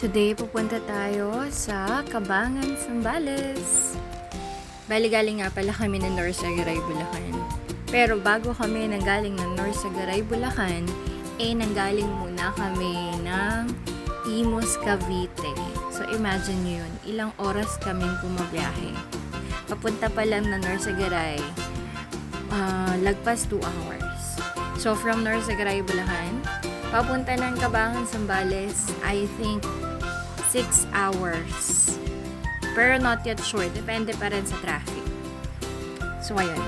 Today, pupunta tayo sa Kabangan, Sambales. Bali, galing nga pala kami ng Norsagaray, Bulacan. Pero bago kami nanggaling ng Norsagaray, Bulacan, eh nanggaling muna kami ng Imus, Cavite. So, imagine nyo yun, ilang oras kaming pumabiyahe. Papunta pa lang ng Norsagaray, ah, lagpas 2 hours. So, from Norsagaray, Bulacan, papunta ng Kabangan, Sambales, I think 6 hours. Pero not yet sure. Depende pa rin sa traffic. So, ayun.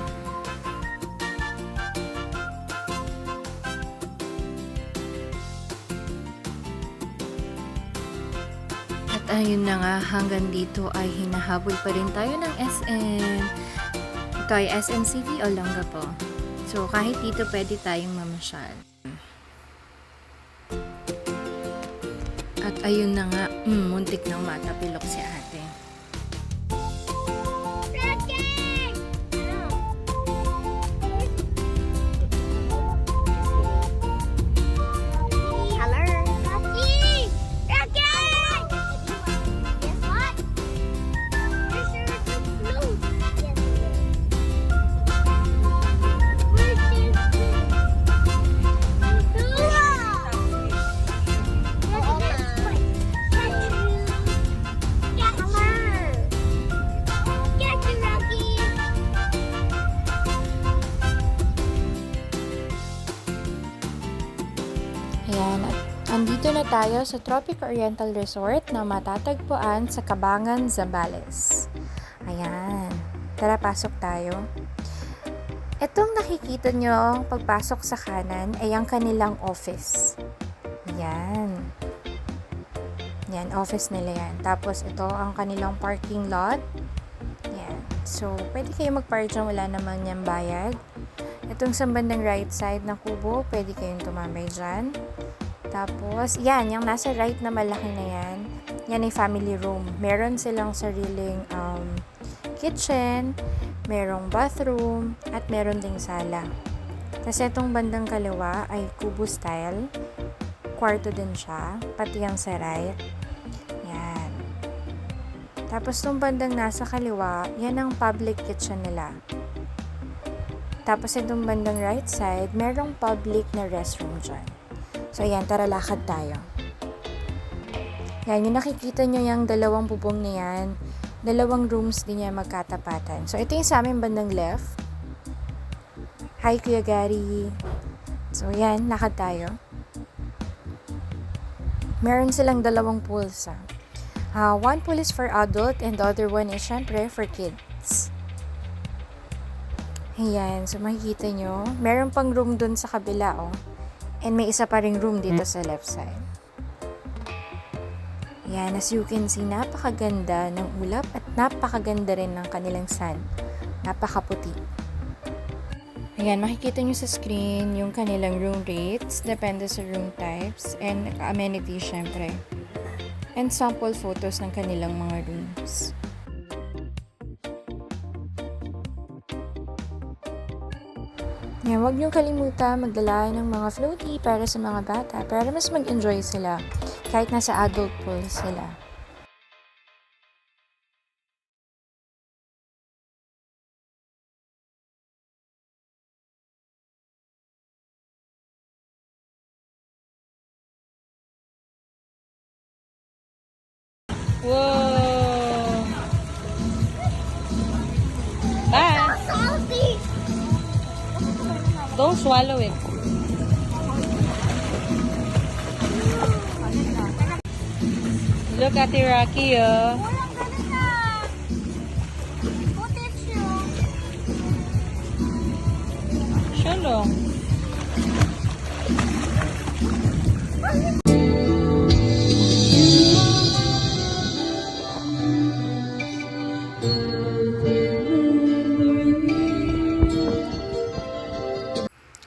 At ayun na nga, hanggang dito ay hinahabol pa rin tayo ng SM. Ito ay SM City o po. So, kahit dito pwede tayong mamasyal. Ayun na nga, mm, muntik nang matapilok si ate. Tayo sa Tropic Oriental Resort na matatagpuan sa Kabangan, Zambales. Ayan, tara pasok tayo. Itong nakikita nyo pagpasok sa kanan ay ang kanilang office. Ayan. Yan, office nila yan. Tapos ito ang kanilang parking lot. Yan. So, pwede kayo mag-park dyan, wala naman yung bayad. Itong sa bandang right side ng kubo, pwede kayong tumambay dyan. Tapos, yan, yung nasa right na malaki na yan, yan ay family room. Meron silang sariling um, kitchen, merong bathroom, at meron ding sala. Tapos itong bandang kaliwa ay kubo style. Kwarto din siya, pati ang sa right. Yan. Tapos itong bandang nasa kaliwa, yan ang public kitchen nila. Tapos itong bandang right side, merong public na restroom dyan. So ayan, tara lakad tayo. Yan, yung nakikita nyo yung dalawang bubong na yan, dalawang rooms din niya magkatapatan. So ito yung sa aming bandang left. Hi Kuya Gary. So yan, lakad tayo. Meron silang dalawang pools. ah. Ah, one pool is for adult and the other one is syempre for kids. Ayan, so makikita nyo, meron pang room dun sa kabila, oh. And may isa pa ring room dito sa left side. Ayan, as you can see, napakaganda ng ulap at napakaganda rin ng kanilang sand. Napakaputi. Ayan, makikita nyo sa screen yung kanilang room rates, depende sa room types, and amenities syempre. And sample photos ng kanilang mga rooms. Yan, huwag niyong kalimutan magdala ng mga floaty para sa mga bata para mas mag-enjoy sila kahit nasa adult pool sila. Swallow it. Look at Rocky, oh. Walang ganun na!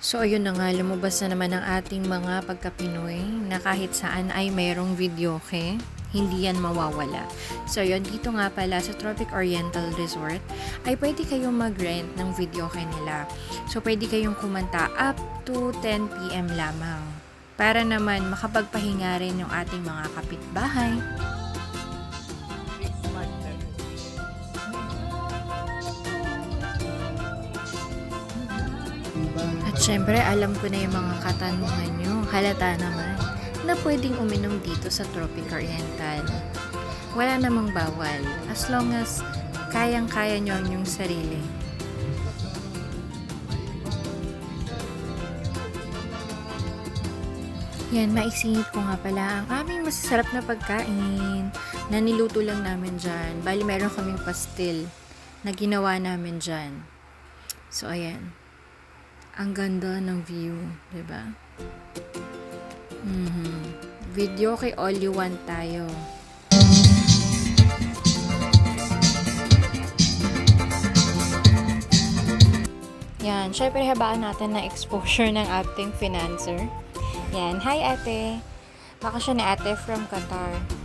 So, ayun na nga, lumabas na naman ang ating mga pagka-Pinoy na kahit saan ay mayroong videoke. Hindi yan mawawala. So, yun, dito nga pala sa Tropic Oriental Resort, ay pwede kayong mag-rent ng videoke nila. So, pwede kayong kumanta up to 10 p.m. lamang. para naman makapagpahinga rin yung ating mga kapitbahay. At syempre, alam ko na yung mga katanungan nyo. Halata naman na pwedeng uminom dito sa Tropic Oriental. Wala namang bawal as long as kayang-kaya nyo ang yung sarili. Yan, maisingit ko nga pala ang aming masasarap na pagkain na niluto lang namin dyan. Bali, meron kaming pastil na ginawa namin dyan. So, ayan. Ang ganda ng view, 'di ba? Mhm. Video kay All You Want tayo. Yan, syempre habaan natin ng exposure ng ating financer. Yan, hi ate. Baka siya ni ate from Qatar.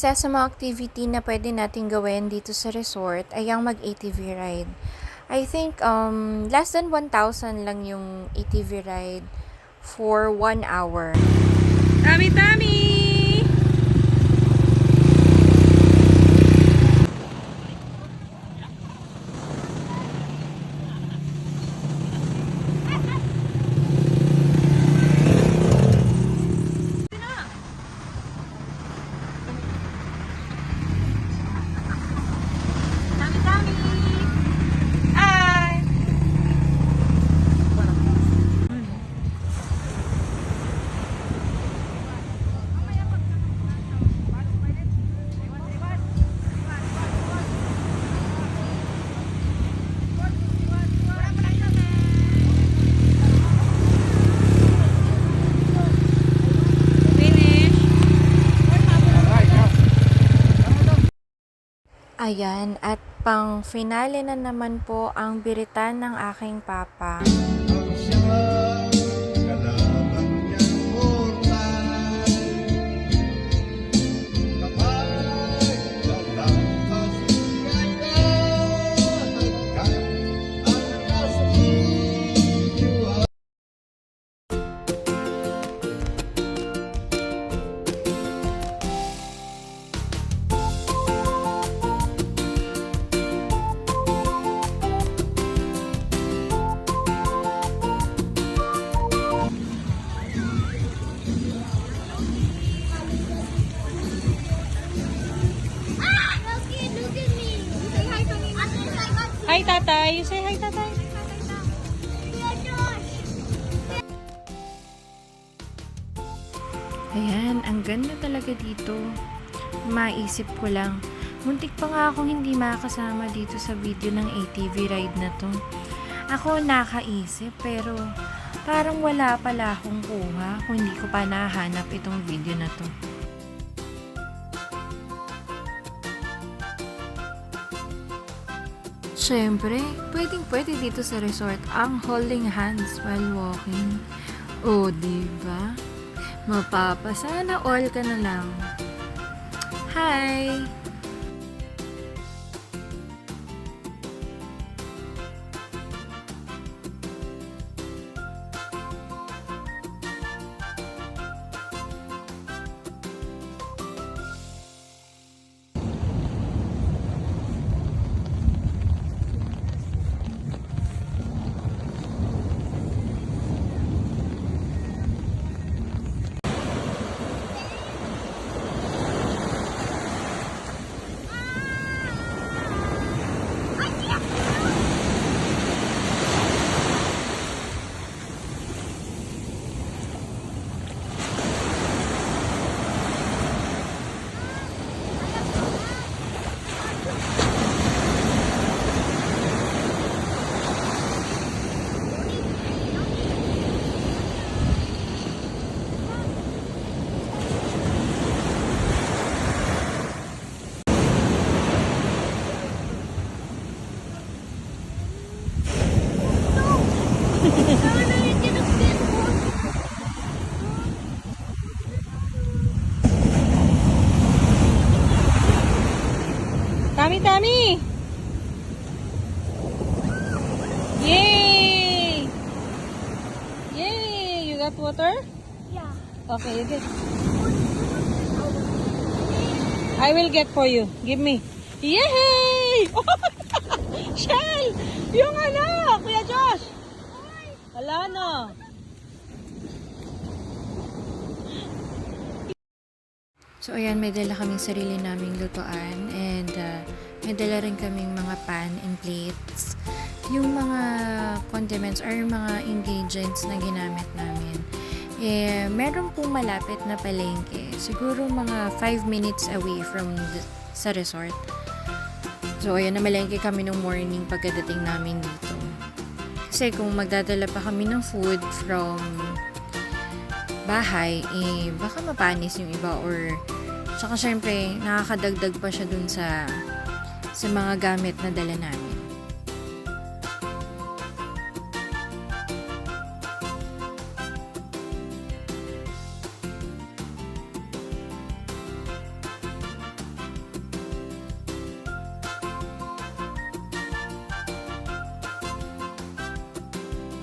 Isa sa mga activity na pwede natin gawin dito sa resort ay ang mag-ATV ride. I think um, less than 1,000 lang yung ATV ride for one hour. Tami, tami! Tami, tami! Ay! Finish! Ayan, at pang finale na naman po ang biritan ng aking papa. Tatay! Say hi, tatay! Ayan, ang ganda talaga dito. Maisip ko lang, muntik pa nga akong hindi makasama dito sa video ng ATV ride na to. Ako nakaisip pero parang wala pala akong kuha kung hindi ko pa nahanap itong video na to. Siyempre, pwedeng pwede dito sa resort ang holding hands while walking. O, diba? Mapapasana all ka na lang. Hi! Tami, Tami! Yay! Yay! You got water? Yeah. Okay, you get. I will get for you. Give me. Yay! Shell! Yung ano, Kuya Josh! Wala na. So ayan, may dala kaming sarili naming lutuan and uh, may dala rin kaming mga pan and plates. Yung mga condiments or yung mga ingredients na ginamit namin. Eh, meron pong malapit na palengke. Siguro mga 5 minutes away from the, sa resort. So ayan, namalengke kami nung morning pagkadating namin dito. Kasi kung magdadala pa kami ng food from bahay, eh, baka mapanis yung iba or tsaka syempre, nakakadagdag pa siya dun sa sa mga gamit na dala namin.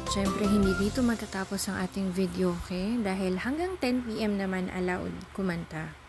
Siyempre, hindi dito matatapos ang ating video, okay? Dahil hanggang 10pm naman allowed kumanta.